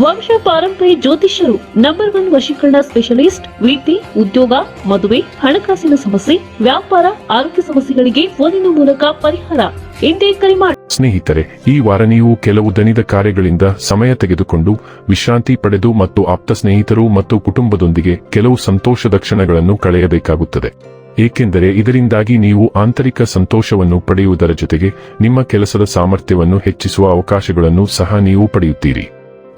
ವಂಶ ಪಾರಂಪರಿ ಜ್ಯೋತಿಷ್ಯರು ನಂಬರ್ ಒನ್ ವಶೀಕರಣ ಸ್ಪೆಷಲಿಸ್ಟ್ ವೃತ್ತಿ ಉದ್ಯೋಗ, ಮದುವೆ, ಹಣಕಾಸಿನ ಸಮಸ್ಯೆ, ವ್ಯಾಪಾರ, ಆರೋಗ್ಯ ಸಮಸ್ಯೆಗಳಿಗೆ ಫೋನಿನ ಮೂಲಕ ಪರಿಹಾರ. ಇಂದೇ ಕರೆ ಮಾಡಿ ಸ್ನೇಹಿತರೆ, ಈ ವಾರ ನೀವು ಕೆಲವು ದನಿದ ಕಾರ್ಯಗಳಿಂದ ಸಮಯ ತೆಗೆದುಕೊಂಡು ವಿಶ್ರಾಂತಿ ಪಡೆದು ಮತ್ತು ಆಪ್ತ ಸ್ನೇಹಿತರು ಮತ್ತು ಕುಟುಂಬದೊಂದಿಗೆ ಕೆಲವು ಸಂತೋಷದ ಕ್ಷಣಗಳನ್ನು ಕಳೆಯಬೇಕಾಗುತ್ತದೆ. ಏಕೆಂದರೆ ಇದರಿಂದಾಗಿ ನೀವು ಆಂತರಿಕ ಸಂತೋಷವನ್ನು ಪಡೆಯುವುದರ ಜೊತೆಗೆ ನಿಮ್ಮ ಕೆಲಸದ ಸಾಮರ್ಥ್ಯವನ್ನು ಹೆಚ್ಚಿಸುವ ಅವಕಾಶಗಳನ್ನು ಸಹ ನೀವು ಪಡೆಯುತ್ತೀರಿ.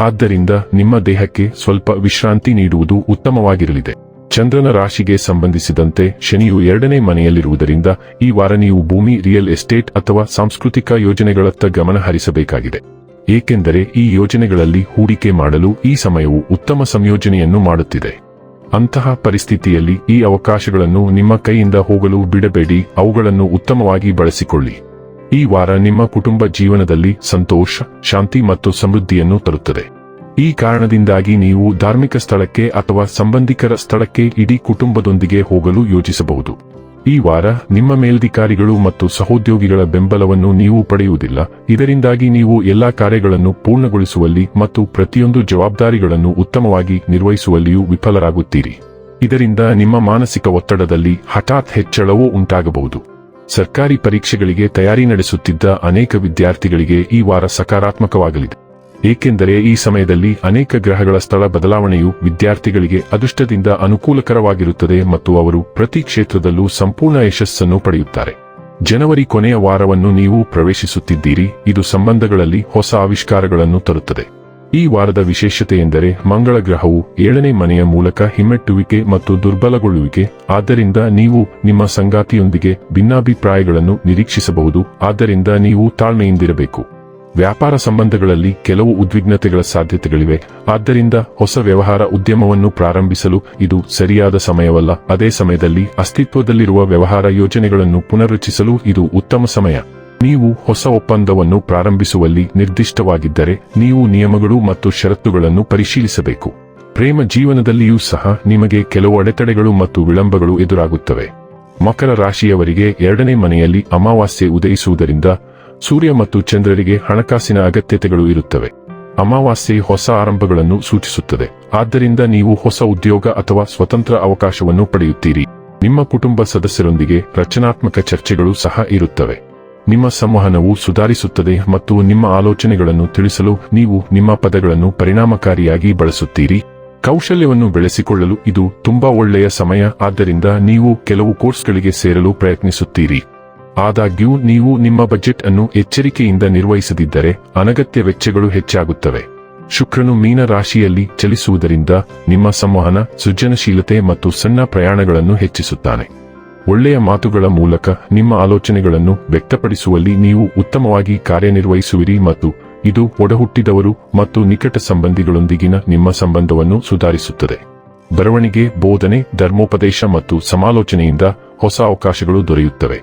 ಆದ್ದರಿಂದ ನಿಮ್ಮ ದೇಹಕ್ಕೆ ಸ್ವಲ್ಪ ವಿಶ್ರಾಂತಿ ನೀಡುವುದು ಉತ್ತಮವಾಗಿರಲಿದೆ. ಚಂದ್ರನ ರಾಶಿಗೆ ಸಂಬಂಧಿಸಿದಂತೆ ಶನಿಯು ಎರಡನೇ ಮನೆಯಲ್ಲಿರುವುದರಿಂದ ಈ ವಾರ ನೀವು ಭೂಮಿ, ರಿಯಲ್ ಎಸ್ಟೇಟ್ ಅಥವಾ ಸಾಂಸ್ಕೃತಿಕ ಯೋಜನೆಗಳತ್ತ ಗಮನ ಹರಿಸಬೇಕಾಗಿದೆ. ಏಕೆಂದರೆ ಈ ಯೋಜನೆಗಳಲ್ಲಿ ಹೂಡಿಕೆ ಮಾಡಲು ಈ ಸಮಯವು ಉತ್ತಮ ಸಂಯೋಜನೆಯನ್ನು ಮಾಡುತ್ತಿದೆ. ಅಂತಹ ಪರಿಸ್ಥಿತಿಯಲ್ಲಿ ಈ ಅವಕಾಶಗಳನ್ನು ನಿಮ್ಮ ಕೈಯಿಂದ ಹೋಗಲು ಬಿಡಬೇಡಿ, ಅವುಗಳನ್ನು ಉತ್ತಮವಾಗಿ ಬಳಸಿಕೊಳ್ಳಿ. ಈ ವಾರ ನಿಮ್ಮ ಕುಟುಂಬ ಜೀವನದಲ್ಲಿ ಸಂತೋಷ, ಶಾಂತಿ ಮತ್ತು ಸಮೃದ್ಧಿಯನ್ನು ತರುತ್ತದೆ. ಈ ಕಾರಣದಿಂದಾಗಿ ನೀವು ಧಾರ್ಮಿಕ ಸ್ಥಳಕ್ಕೆ ಅಥವಾ ಸಂಬಂಧಿಕರ ಸ್ಥಳಕ್ಕೆ ಇಡೀ ಕುಟುಂಬದೊಂದಿಗೆ ಹೋಗಲು ಯೋಜಿಸಬಹುದು. ಈ ವಾರ ನಿಮ್ಮ ಮೇಲ್ಧಿಕಾರಿಗಳು ಮತ್ತು ಸಹೋದ್ಯೋಗಿಗಳ ಬೆಂಬಲವನ್ನು ನೀವು ಪಡೆಯುವುದಿಲ್ಲ. ಇದರಿಂದಾಗಿ ನೀವು ಎಲ್ಲಾ ಕಾರ್ಯಗಳನ್ನು ಪೂರ್ಣಗೊಳಿಸುವಲ್ಲಿ ಮತ್ತು ಪ್ರತಿಯೊಂದು ಜವಾಬ್ದಾರಿಗಳನ್ನು ಉತ್ತಮವಾಗಿ ನಿರ್ವಹಿಸುವಲ್ಲಿಯೂ ವಿಫಲರಾಗುತ್ತೀರಿ. ಇದರಿಂದ ನಿಮ್ಮ ಮಾನಸಿಕ ಒತ್ತಡದಲ್ಲಿ ಹಠಾತ್ ಹೆಚ್ಚಳವೂ ಉಂಟಾಗಬಹುದು. ಸರ್ಕಾರಿ ಪರೀಕ್ಷೆಗಳಿಗೆ ತಯಾರಿ ನಡೆಸುತ್ತಿದ್ದ ಅನೇಕ ವಿದ್ಯಾರ್ಥಿಗಳಿಗೆ ಈ ವಾರ ಸಕಾರಾತ್ಮಕವಾಗಲಿದೆ. ಏಕೆಂದರೆ ಈ ಸಮಯದಲ್ಲಿ ಅನೇಕ ಗ್ರಹಗಳ ಸ್ಥಳ ಬದಲಾವಣೆಯು ವಿದ್ಯಾರ್ಥಿಗಳಿಗೆ ಅದೃಷ್ಟದಿಂದ ಅನುಕೂಲಕರವಾಗಿರುತ್ತದೆ ಮತ್ತು ಅವರು ಪ್ರತಿ ಕ್ಷೇತ್ರದಲ್ಲೂ ಸಂಪೂರ್ಣ ಯಶಸ್ಸನ್ನು ಪಡೆಯುತ್ತಾರೆ. ಜನವರಿ ಕೊನೆಯ ವಾರವನ್ನು ನೀವು ಪ್ರವೇಶಿಸುತ್ತಿದ್ದೀರಿ, ಇದು ಸಂಬಂಧಗಳಲ್ಲಿ ಹೊಸ ಆವಿಷ್ಕಾರಗಳನ್ನು ತರುತ್ತದೆ. ಈ ವಾರದ ವಿಶೇಷತೆ ಎಂದರೆ ಮಂಗಳ ಗ್ರಹವು ಏಳನೇ ಮನೆಯ ಮೂಲಕ ಹಿಮ್ಮೆಟ್ಟುವಿಕೆ ಮತ್ತು ದುರ್ಬಲಗೊಳ್ಳುವಿಕೆ. ಆದ್ದರಿಂದ ನೀವು ನಿಮ್ಮ ಸಂಗಾತಿಯೊಂದಿಗೆ ಭಿನ್ನಾಭಿಪ್ರಾಯಗಳನ್ನು ನಿರೀಕ್ಷಿಸಬಹುದು. ಆದ್ದರಿಂದ ನೀವು ತಾಳ್ಮೆಯಿಂದಿರಬೇಕು. ವ್ಯಾಪಾರ ಸಂಬಂಧಗಳಲ್ಲಿ ಕೆಲವು ಉದ್ವಿಗ್ನತೆಗಳ ಸಾಧ್ಯತೆಗಳಿವೆ. ಆದ್ದರಿಂದ ಹೊಸ ವ್ಯವಹಾರ ಉದ್ಯಮವನ್ನು ಪ್ರಾರಂಭಿಸಲು ಇದು ಸರಿಯಾದ ಸಮಯವಲ್ಲ. ಅದೇ ಸಮಯದಲ್ಲಿ ಅಸ್ತಿತ್ವದಲ್ಲಿರುವ ವ್ಯವಹಾರ ಯೋಜನೆಗಳನ್ನು ಪುನರ್ರಚಿಸಲು ಇದು ಉತ್ತಮ ಸಮಯ. ನೀವು ಹೊಸ ಒಪ್ಪಂದವನ್ನು ಪ್ರಾರಂಭಿಸುವಲ್ಲಿ ನಿರ್ದಿಷ್ಟವಾಗಿದ್ದರೆ ನೀವು ನಿಯಮಗಳು ಮತ್ತು ಷರತ್ತುಗಳನ್ನು ಪರಿಶೀಲಿಸಬೇಕು. ಪ್ರೇಮ ಜೀವನದಲ್ಲಿಯೂ ಸಹ ನಿಮಗೆ ಕೆಲವು ಅಡೆತಡೆಗಳು ಮತ್ತು ವಿಳಂಬಗಳು ಎದುರಾಗುತ್ತವೆ. ಮಕರ ರಾಶಿಯವರಿಗೆ ಎರಡನೇ ಮನೆಯಲ್ಲಿ ಅಮಾವಾಸ್ಯೆ ಉದಯಿಸುವುದರಿಂದ ಸೂರ್ಯ ಮತ್ತು ಚಂದ್ರರಿಗೆ ಹಣಕಾಸಿನ ಅಗತ್ಯತೆಗಳು ಇರುತ್ತವೆ. ಅಮಾವಾಸ್ಯೆ ಹೊಸ ಆರಂಭಗಳನ್ನು ಸೂಚಿಸುತ್ತದೆ. ಆದ್ದರಿಂದ ನೀವು ಹೊಸ ಉದ್ಯೋಗ ಅಥವಾ ಸ್ವತಂತ್ರ ಅವಕಾಶವನ್ನು ಪಡೆಯುತ್ತೀರಿ. ನಿಮ್ಮ ಕುಟುಂಬ ಸದಸ್ಯರೊಂದಿಗೆ ರಚನಾತ್ಮಕ ಚರ್ಚೆಗಳು ಸಹ ಇರುತ್ತವೆ. ನಿಮ್ಮ ಸಂವಹನವು ಸುಧಾರಿಸುತ್ತದೆ ಮತ್ತು ನಿಮ್ಮ ಆಲೋಚನೆಗಳನ್ನು ತಿಳಿಸಲು ನೀವು ನಿಮ್ಮ ಪದಗಳನ್ನು ಪರಿಣಾಮಕಾರಿಯಾಗಿ ಬಳಸುತ್ತೀರಿ. ಕೌಶಲ್ಯವನ್ನು ಬೆಳೆಸಿಕೊಳ್ಳಲು ಇದು ತುಂಬಾ ಒಳ್ಳೆಯ ಸಮಯ, ಆದ್ದರಿಂದ ನೀವು ಕೆಲವು ಕೋರ್ಸ್ಗಳಿಗೆ ಸೇರಲು ಪ್ರಯತ್ನಿಸುತ್ತೀರಿ. ಆದಾಗ್ಯೂ, ನೀವು ನಿಮ್ಮ ಬಜೆಟ್ ಅನ್ನು ಎಚ್ಚರಿಕೆಯಿಂದ ನಿರ್ವಹಿಸದಿದ್ದರೆ ಅನಗತ್ಯ ವೆಚ್ಚಗಳು ಹೆಚ್ಚಾಗುತ್ತವೆ. ಶುಕ್ರನು ಮೀನ ರಾಶಿಯಲ್ಲಿ ಚಲಿಸುವುದರಿಂದ ನಿಮ್ಮ ಸಂವಹನ ಸೃಜನಶೀಲತೆ ಮತ್ತು ಸಣ್ಣ ಪ್ರಯಾಣಗಳನ್ನು ಹೆಚ್ಚಿಸುತ್ತಾನೆ. ಒಳ್ಳೆಯ ಮಾತುಗಳ ಮೂಲಕ ನಿಮ್ಮ ಆಲೋಚನೆಗಳನ್ನು ವ್ಯಕ್ತಪಡಿಸುವಲ್ಲಿ ನೀವು ಉತ್ತಮವಾಗಿ ಕಾರ್ಯನಿರ್ವಹಿಸುವಿರಿ ಮತ್ತು ಇದು ಒಡಹುಟ್ಟಿದವರು ಮತ್ತು ನಿಕಟ ಸಂಬಂಧಿಗಳೊಂದಿಗಿನ ನಿಮ್ಮ ಸಂಬಂಧವನ್ನು ಸುಧಾರಿಸುತ್ತದೆ. ಬರವಣಿಗೆ, ಬೋಧನೆ, ಧರ್ಮೋಪದೇಶ ಮತ್ತು ಸಮಾಲೋಚನೆಯಿಂದ ಹೊಸ ಅವಕಾಶಗಳು ದೊರೆಯುತ್ತವೆ.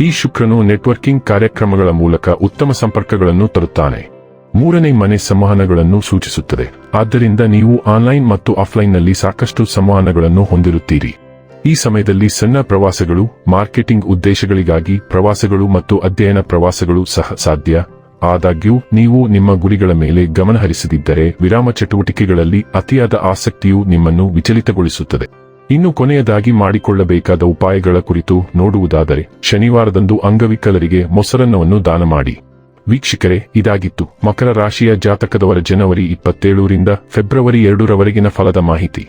ಈ ಶುಕ್ರನು ನೆಟ್ವರ್ಕಿಂಗ್ ಕಾರ್ಯಕ್ರಮಗಳ ಮೂಲಕ ಉತ್ತಮ ಸಂಪರ್ಕಗಳನ್ನು ತರುತ್ತಾನೆ. ಮೂರನೇ ಮನೆ ಸಂವಹನಗಳನ್ನು ಸೂಚಿಸುತ್ತದೆ. ಆದ್ದರಿಂದ ನೀವು ಆನ್ಲೈನ್ ಮತ್ತು ಆಫ್ಲೈನ್ನಲ್ಲಿ ಸಾಕಷ್ಟು ಸಂವಹನಗಳನ್ನು ಹೊಂದಿರುತ್ತೀರಿ. ಈ ಸಮಯದಲ್ಲಿ ಸಣ್ಣ ಪ್ರವಾಸಗಳು, ಮಾರ್ಕೆಟಿಂಗ್ ಉದ್ದೇಶಗಳಿಗಾಗಿ ಪ್ರವಾಸಗಳು ಮತ್ತು ಅಧ್ಯಯನ ಪ್ರವಾಸಗಳು ಸಹ ಸಾಧ್ಯ. ಆದಾಗ್ಯೂ, ನೀವು ನಿಮ್ಮ ಗುರಿಗಳ ಮೇಲೆ ಗಮನ ಹರಿಸದಿದ್ದರೆ ವಿರಾಮ ಚಟುವಟಿಕೆಗಳಲ್ಲಿ ಅತಿಯಾದ ಆಸಕ್ತಿಯು ನಿಮ್ಮನ್ನು ವಿಚಲಿತಗೊಳಿಸುತ್ತದೆ. ಇನ್ನು ಕೊನೆಯದಾಗಿ ಮಾಡಿಕೊಳ್ಳಬೇಕಾದ ಉಪಾಯಗಳ ಕುರಿತು ನೋಡುವುದಾದರೆ, ಶನಿವಾರದಂದು ಅಂಗವಿಕಲರಿಗೆ ಮೊಸರನ್ನವನ್ನು ದಾನ ಮಾಡಿ. ವೀಕ್ಷಕರೇ, ಇದಾಗಿತ್ತು. ಮಕರ ರಾಶಿಯ ಜಾತಕದವರ ಜನವರಿ ಇಪ್ಪತ್ತೇಳರಿಂದ ಫೆಬ್ರವರಿ ಎರಡರವರೆಗಿನ ಫಲದ ಮಾಹಿತಿ.